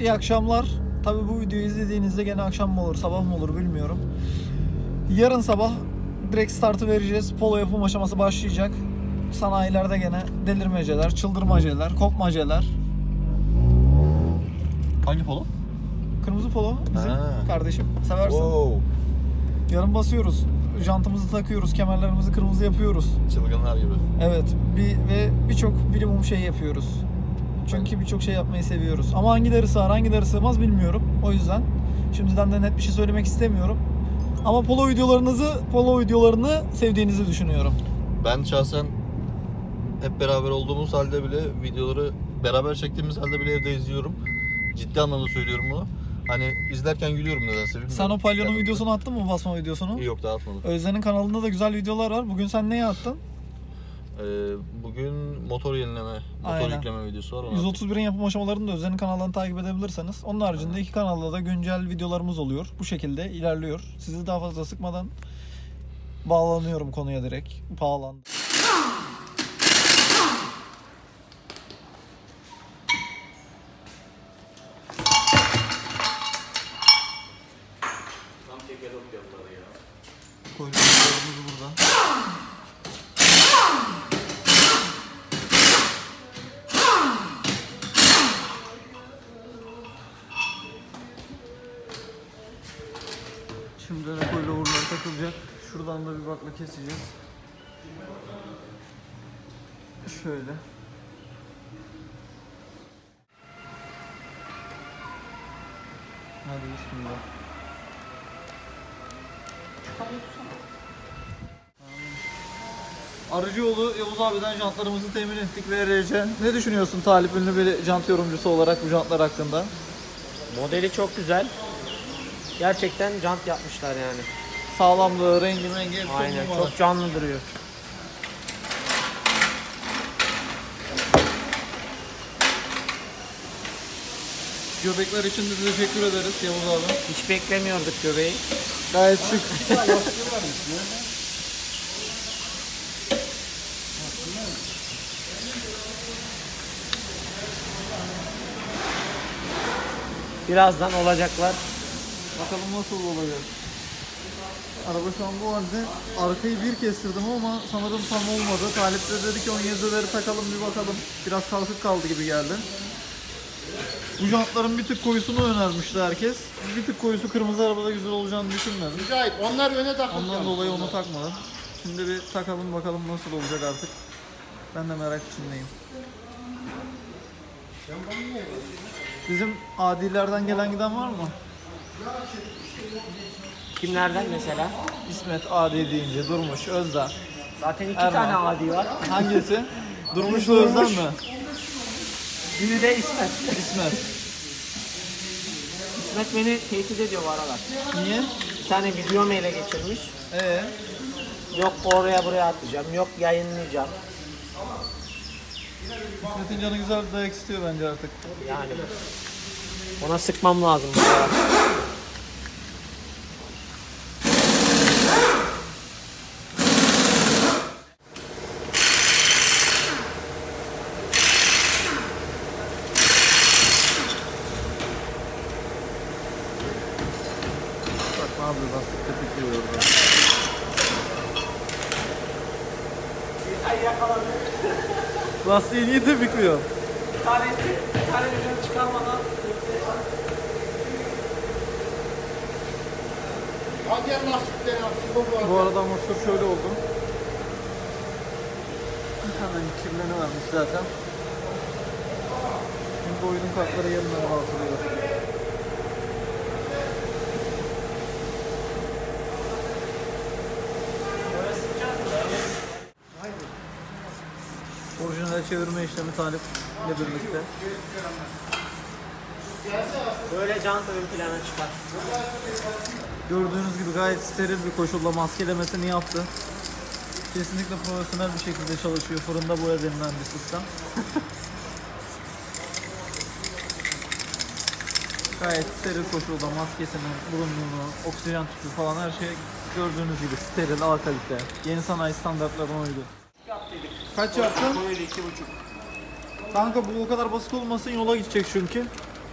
İyi akşamlar. Tabii bu videoyu izlediğinizde gene akşam mı olur, sabah mı olur bilmiyorum. Yarın sabah direkt startı vereceğiz. Polo yapım aşaması başlayacak. Sanayilerde gene delirmeceler, çıldırmaceler, kopmaceler. Hangi polo? Kırmızı polo bizim Ha. kardeşim. Seversin. Wow. Yarın basıyoruz. Jantımızı takıyoruz, kemerlerimizi kırmızı yapıyoruz. Çılgınlar gibi. Evet, bir ve birçok minimum şey yapıyoruz. Çünkü birçok şey yapmayı seviyoruz. Ama hangileri sığar, hangileri sığmaz bilmiyorum. O yüzden şimdiden de net bir şey söylemek istemiyorum. Ama polo videolarınızı, polo videolarını sevdiğinizi düşünüyorum. Ben şahsen hep beraber olduğumuz halde bile videoları beraber çektiğimiz halde bile evde izliyorum. Ciddi anlamda söylüyorum bunu. Hani izlerken gülüyorum nedense bilmiyorum. Sen o palyonun videosunu attın mı, basma videosunu? Yok dağıtmadım. Özden'in kanalında da güzel videolar var. Bugün sen neye attın? Ee, bugün motor yenileme, motor Aynen. yükleme videosu var. onu 131'in yapım aşamalarını da Özden'in kanalından takip edebilirseniz. Onun haricinde iki kanalda da güncel videolarımız oluyor. Bu şekilde ilerliyor. Sizi daha fazla sıkmadan bağlanıyorum konuya direkt. Bağlandım. Koyduklarımız takılacak. Şuradan da bir bakla keseceğiz. Şöyle. Hadi bismillah. Arıcıoğlu Yavuz abiden jantlarımızı temin ettik ve. Ne düşünüyorsun Talip ünlü bir jant yorumcusu olarak bu jantlar hakkında? Modeli çok güzel. Gerçekten jant yapmışlar yani. Sağlamlığı, rengi, mengi hepsi Aynen çok canlı duruyor. Göbekler için de teşekkür ederiz Yavuz abi. Hiç beklemiyorduk göbeği. Gayet şık. Birazdan olacaklar. Bakalım nasıl olacak. Araba şu an bu halde. Arkayı bir kestirdim ama sanırım tam olmadı. Talip de dedi ki 17'leri takalım bir bakalım. Biraz kalkık kaldı gibi geldi. Bu jantların bir tık koyusunu önermişti herkes. Bir tık koyusu kırmızı arabada güzel olacağını düşünmedim. Mücahit onlar öne takılacak. Ondan dolayı onu takmadım. Şimdi bir takalım bakalım nasıl olacak artık. Ben de merak içindeyim. Bizim adilerden gelen giden var mı? Kimlerden mesela? İsmet Adi deyince Durmuş, Özda. Zaten iki Erman. tane adi var. Hangisi? Durmuş'la Özden mi? Biri de İsmet. İsmet. İsmet beni tehdit ediyor bu aralar. Niye? Bir tane videomu ele geçirmiş. Ee, Yok oraya buraya atacağım. Yok yayınlayacağım. İsmet'in canı güzel dayak istiyor bence artık. Yani ona sıkmam lazım bu. Bak ne yapıyor lastik tepikliyor orada. Lastiği niye tepikliyor? Bir tane, bir tane video çıkarmadan bu arada amortisör şöyle oldu. Hemen kirleni vermiş zaten. Şimdi oyunun kartları yeniden bağlıyor. Çevirme işlemi Talip'le birlikte. böyle jant ön plana çıkar. Gördüğünüz gibi gayet steril bir koşulla maskelemesini yaptı. Kesinlikle profesyonel bir şekilde çalışıyor. Fırında boya denilen bir sistem. Gayet steril koşulda maskesini, bulunduğunu, oksijen tüpü falan her şey gördüğünüz gibi steril, A kalite. Yeni sanayi standartlarına uydu. Kaç yaptın? Böyle iki buçuk. Kanka bu o kadar basit olmasın yola gidecek çünkü.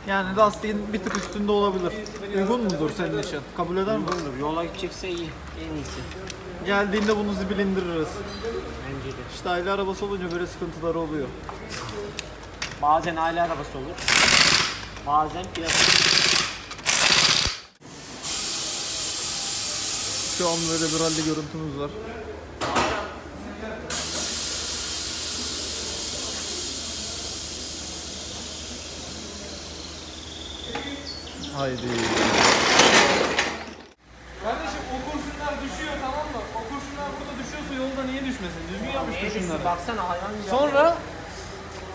Yani lastiğin bir tık üstünde olabilir. Uygun mudur senin için? Kabul eder misin? Olur. Yola gidecekse iyi. En iyisi. Geldiğinde bunu zibil indiririz. Bence de. İşte aile arabası olunca böyle sıkıntıları oluyor. Bazen aile arabası olur. Bazen piyasa. Şu an böyle bir rally görüntümüz var. Haydi. Kardeşim o kurşunlar düşüyor tamam mı? O kurşunlar burada düşüyorsa yolda niye düşmesin? Düzgün yapmış kurşunları. Baksana hayvan gibi. Sonra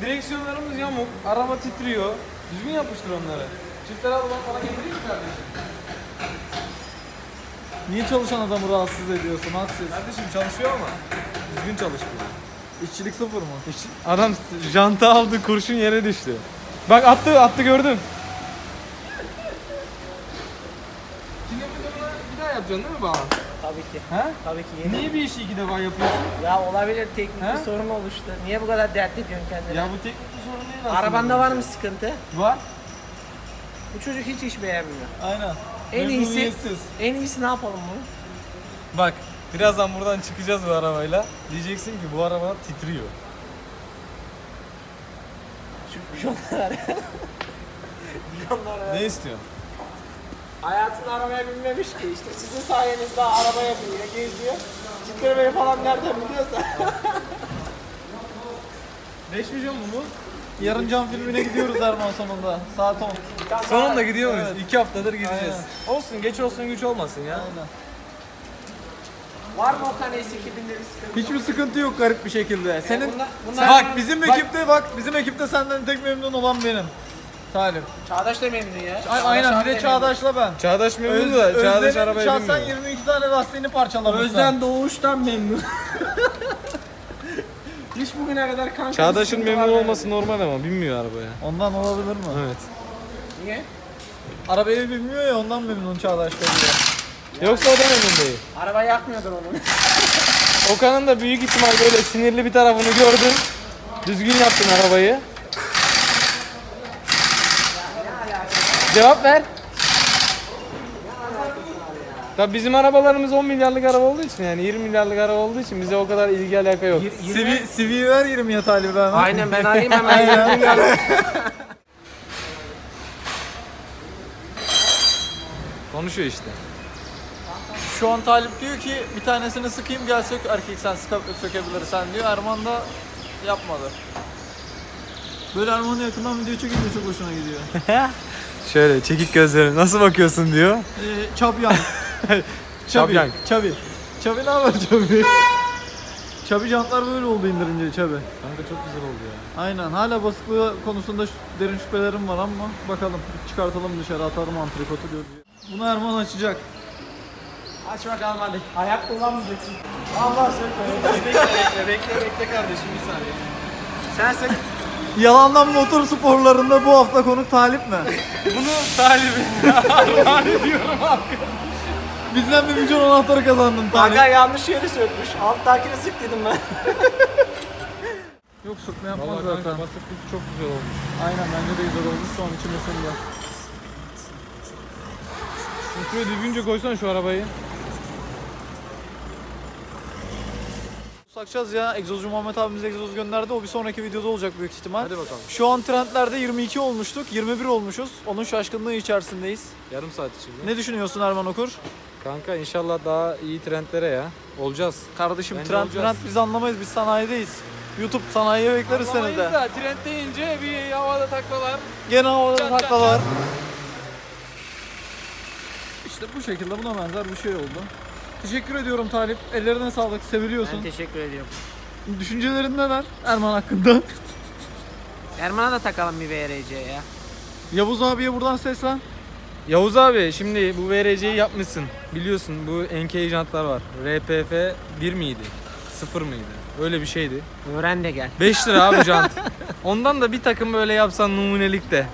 direksiyonlarımız yamuk, araba titriyor. Düzgün yapmıştır onları. Çiftler al bana para getireyim mi kardeşim? Niye çalışan adamı rahatsız ediyorsun hadsiz? Kardeşim çalışıyor ama düzgün çalışmıyor. İşçilik sıfır mı? Adam janta aldı kurşun yere düştü. Bak attı attı gördüm. Şimdi bir, yapacaksın değil mi bana? Tabii ki. He? Tabii ki yeni. Niye bir işi iki defa yapıyorsun? Ya olabilir teknik He? bir sorun oluştu. Niye bu kadar dert ediyorsun kendine? Ya bu teknik bir sorun değil aslında. Arabanda var mı sıkıntı? Var. Bu çocuk hiç iş beğenmiyor. Aynen. En iyisi, en iyisi ne yapalım bunu? Bak birazdan buradan çıkacağız bu arabayla. Diyeceksin ki bu araba titriyor. Şu milyonlar. milyonlar. Ne istiyorsun? Hayatında arabaya binmemiş ki işte sizin sayenizde arabaya biniyor, geziyor. Titremeyi falan nereden biliyorsa. 5 milyon mu bu? Yarın cam filmine gidiyoruz Erman sonunda. Saat 10. Sonunda gidiyor muyuz? Evet. 2 haftadır gideceğiz. Olsun geç olsun güç olmasın ya. Aynen. Var mı o tane S2000'de bir sıkıntı? Hiçbir sıkıntı yok garip bir şekilde. Senin bunlar- bunlar- bak bizim Bak- ekipte bak bizim ekipte senden tek memnun olan benim. Salim. Çağdaş da memnun ya. Ay, Çağdaş aynen bir de Çağdaş'la ben. Çağdaş memnun Öz, da Çağdaş Özlem'in arabaya şahsen binmiyor. 22 tane lastiğini parçalamışsın. Özden doğuştan memnun. Hiç bugüne kadar kanka Çağdaş'ın memnun var olması normal ama binmiyor arabaya. Ondan olabilir mi? Evet. Niye? Arabayı bilmiyor ya ondan memnun Çağdaş'la diyor. Yoksa o da memnun değil. Araba yakmıyordur onun. Okan'ın da büyük ihtimal böyle sinirli bir tarafını gördün. Düzgün yaptın arabayı. Cevap ver. Tabi bizim arabalarımız 10 milyarlık araba olduğu için yani 20 milyarlık araba olduğu için bize o kadar ilgi alaka yok. CV, CV ver 20'ye Talip hemen. Aynen ben arayayım hemen. Konuşuyor işte. Şu an Talip diyor ki bir tanesini sıkayım gel sök erkek sen sıka- sökebilirsen diyor. Erman da yapmadı. Böyle Erman'ı yakından video çekince çok hoşuna gidiyor. Şöyle çekik gözlerim nasıl bakıyorsun diyor. Ee, Çabyan. Çabyan. Çabi. Çabi ne haber Çabi? Çabi jantlar böyle oldu indirince Çabi. Kanka çok güzel oldu ya. Aynen hala basıklığı konusunda derin şüphelerim var ama bakalım çıkartalım dışarı atarım antrikotu göreceğiz. Bunu Erman açacak. Aç bakalım hadi. Ayak kullanmayacaksın. Allah sökme. bekle bekle bekle bekle kardeşim bir saniye. Sen sık. Yalandan motor sporlarında bu hafta konuk Talip mi? Bunu talibi. Bizden bir milyon anahtarı kazandın Talip. Aga yanlış yeri sökmüş. Alttakini sık dedim ben. Yok sıkma yapmaz Vallahi zaten. kanka basıklık çok güzel olmuş. Aynen bence de güzel olmuş şu an içim ısındı. Şuraya düzgünce koysan şu arabayı. Sakacağız ya. Egzozcu Muhammed abimiz egzoz gönderdi. O bir sonraki videoda olacak büyük ihtimal. Hadi bakalım. Şu an trendlerde 22 olmuştuk. 21 olmuşuz. Onun şaşkınlığı içerisindeyiz. Yarım saat içinde. Ne düşünüyorsun Erman Okur? Kanka inşallah daha iyi trendlere ya. Olacağız. Kardeşim Bence trend olacağız. trend biz anlamayız. Biz sanayideyiz. YouTube sanayiye bekleriz seni de. da trend deyince bir havada taklalar. Gene havada Çat, çat, taklalar. İşte bu şekilde buna benzer bir şey oldu. Teşekkür ediyorum Talip. Ellerine sağlık. Seviliyorsun. Ben teşekkür ediyorum. Düşüncelerin neler Erman hakkında? Erman'a da takalım bir VRC ya. Yavuz abiye buradan seslen. Yavuz abi şimdi bu VRC'yi yapmışsın. Biliyorsun bu NK jantlar var. RPF 1 miydi? 0 mıydı? Öyle bir şeydi. Öğren de gel. 5 lira abi jant. Ondan da bir takım böyle yapsan numunelik de.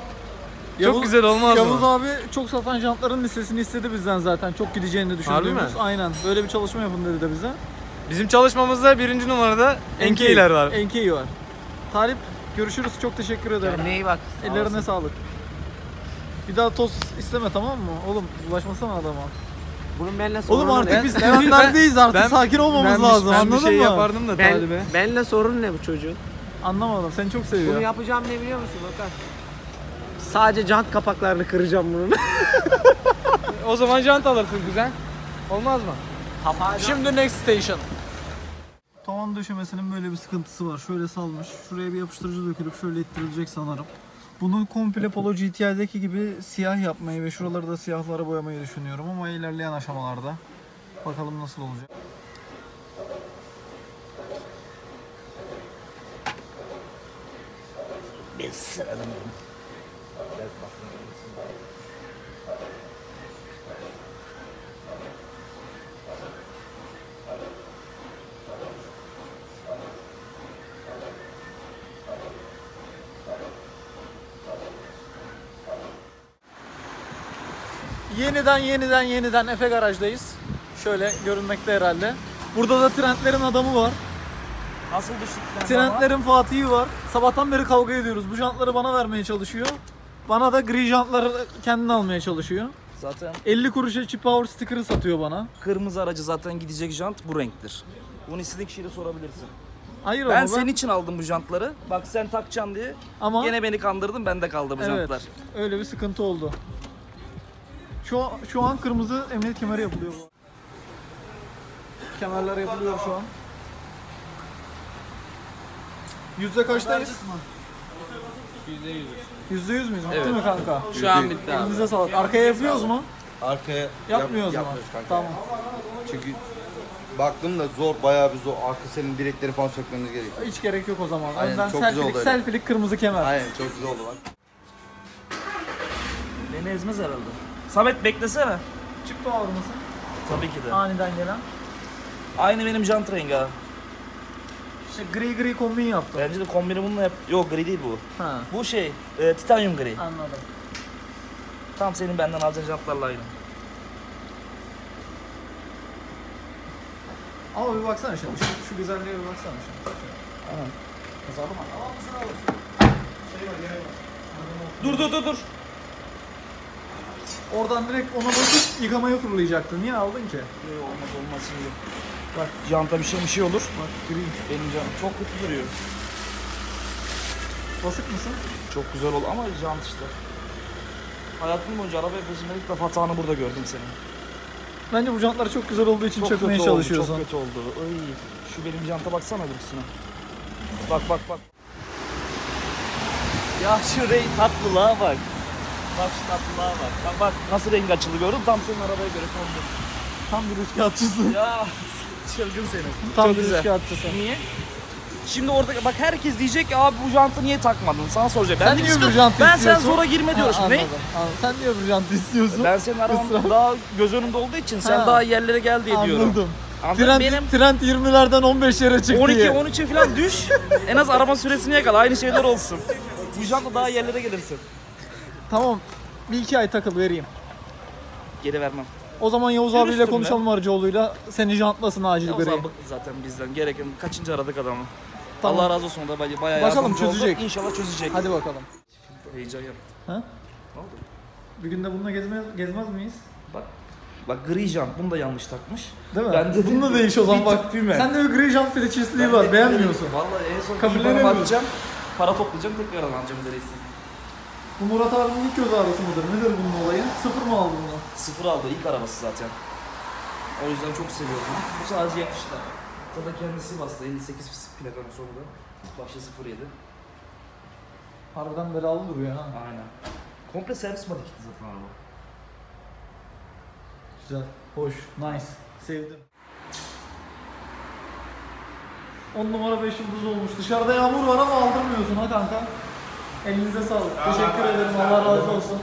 Çok Yavuz- güzel olmaz Yavuz mı? abi çok satan jantların listesini istedi bizden zaten. Çok gideceğini düşündüğümüz. Aynen. Böyle bir çalışma yapın dedi de bize. Bizim çalışmamızda birinci numarada NK'ler var. NK var. Talip görüşürüz. Çok teşekkür ederim. Kendine iyi bak. Sağ Ellerine olasın. sağlık. Bir daha toz isteme tamam mı? Oğlum bulaşmasana adama. Bunun benimle sorunu Oğlum artık ne? biz Leventler'deyiz artık ben- sakin olmamız ben, lazım ben anladın bir şey mı? yapardım da Ben, talibe. benimle sorun ne bu çocuğun? Anlamadım seni çok seviyor. Bunu yapacağım ne biliyor musun Bakar? Sadece jant kapaklarını kıracağım bunun. O zaman jant alırsın güzel. Olmaz mı? Kapağı Şimdi next station. Tavan döşemesinin böyle bir sıkıntısı var. Şöyle salmış. Şuraya bir yapıştırıcı dökülüp şöyle ittirilecek sanırım. Bunu komple Polo GTI'deki gibi siyah yapmayı ve şuraları da siyahlara boyamayı düşünüyorum ama ilerleyen aşamalarda. Bakalım nasıl olacak. Yeniden yeniden yeniden Efe Garaj'dayız. Şöyle görünmekte herhalde. Burada da Trentlerin adamı var. Nasıl düştük Trentlerin Fatih'i var. Sabahtan beri kavga ediyoruz. Bu jantları bana vermeye çalışıyor. Bana da gri jantları kendine almaya çalışıyor. Zaten 50 kuruşa chip power sticker'ı satıyor bana. kırmızı aracı zaten gidecek jant bu renktir. Bunu istediğin kişiyle sorabilirsin. Hayır Ben ama ben senin için aldım bu jantları. Bak sen takacaksın diye. ama Gene beni kandırdın bende kaldı bu evet, jantlar. öyle bir sıkıntı oldu. Şu şu an kırmızı emniyet kemeri yapılıyor bu. Kemerler yapılıyor şu an. Yüzde kaçtayız? Yüzde yüz. Yüzde yüz müyüz? Bitti Evet. mi kanka? Şu an bitti abi. Elinize sağlık. Arkaya yapıyoruz mu? Arkaya Yapmıyoruz mu? yapmıyoruz kanka. Tamam. Çünkü baktım da zor, bayağı bir zor. Arka senin direkleri falan sökmemiz gerekiyor. Hiç gerek yok o zaman. Aynen, Önden çok güzel selfie'lik, oldu öyle. selfie'lik kırmızı kemer. Aynen çok güzel oldu bak. Beni ezmez herhalde. Samet beklesene. Çık power mısın? Tabii ki de. Aniden gelen. Aynı benim jant rengi ha. İşte gri gri kombin yaptım. Bence de kombini bununla yap. Yok gri değil bu. Ha. Bu şey e, titanyum gri. Anladım. Tam senin benden alacağın jantlarla aynı. Ama bir baksana şimdi. Şu, şu güzelliğe bir baksana şimdi. Aynen. Kazalım mı? Tamam mısın? Şey var, yere var. Dur dur dur dur. Oradan direkt ona basıp yıkamaya fırlayacaktın. Niye aldın ki? Yok, olmaz olmaz şimdi. Bak janta bir şey bir şey olur. Bak gri. Benim jant çok kötü duruyor. Basık mısın? Çok güzel oldu ama jant işte. Hayatım boyunca arabaya bizim ilk defa hatanı burada gördüm senin. Bence bu jantlar çok güzel olduğu için Çok çökmeye kötü oldu, çalışıyorsun. çok kötü oldu. Ay, şu benim janta baksana birisine. Bak bak bak. Ya şu renk tatlılığa bak. Bak şu tatlılığa bak. Bak bak nasıl renk açıldı gördün? Tam senin arabaya göre kondu. Tam bir üçkağıtçısın. Ya çılgın senin. Tam Çok güzel. Niye? Şimdi orada bak herkes diyecek ki abi bu jantı niye takmadın? Sana soracak. Ben Sen diyeyim, niye "Sıkı- bu jantı Ben sen istiyorsun?" zora girme diyorum. Ha, ne? anladım, anladım. Sen niye bir jantı istiyorsun? Ben senin araban daha göz önünde olduğu için sen Ha. daha yerlere gel diye diyorum. Anladım. Anladın? Trend, Benim trend 20'lerden 15'lere çıktı 12 diye. 13'e falan düş. en az araba süresini yakala. Aynı şeyler olsun. Bu jantla daha yerlere gelirsin. Tamam. Bir iki ay takıl vereyim. Geri vermem. O zaman Yavuz Dürüstüm abiyle ben. konuşalım aracıoğlu'yla. Seni jantlasın acil Ya o gri. zaman bıktı zaten bizden. Gereken kaçıncı aradık adamı. Tamam. Allah razı olsun o da bayağı Bakalım, yardımcı oldu. çözecek. İnşallah çözecek. Hadi bakalım. Heyecan yap. Ha? Ne oldu? Bir günde bununla gezmez, gezmez miyiz? Bak. Bak gri jant bunu da yanlış takmış. Değil mi? Ben dedim Bununla değiş o zaman bak. füme. Sen de bir gri jant fetişistliği Ben var. de- Beğenmiyorsun. Vallahi en son. İBAN'a bakacağım. Para toplayacağım tekrar alacağım derisi. Bu Murat abinin ilk göz ağrısı mıdır? Nedir bunun olayı? Sıfır mı aldı bunu? Sıfır aldı ilk arabası zaten. O yüzden çok seviyorum. Bu sadece yakıştı. Zaten kendisi bastı 58 plakanın sonunda. Başta 07. Harbiden belalı duruyor ha. Aynen. Komple servis modikti zaten araba. Güzel. Hoş. Nice. Sevdim. 10 numara 5 yıldız olmuş. Dışarıda yağmur var ama aldırmıyorsun ha kanka. Elinize sağlık. Teşekkür ederim. Allah razı olsun.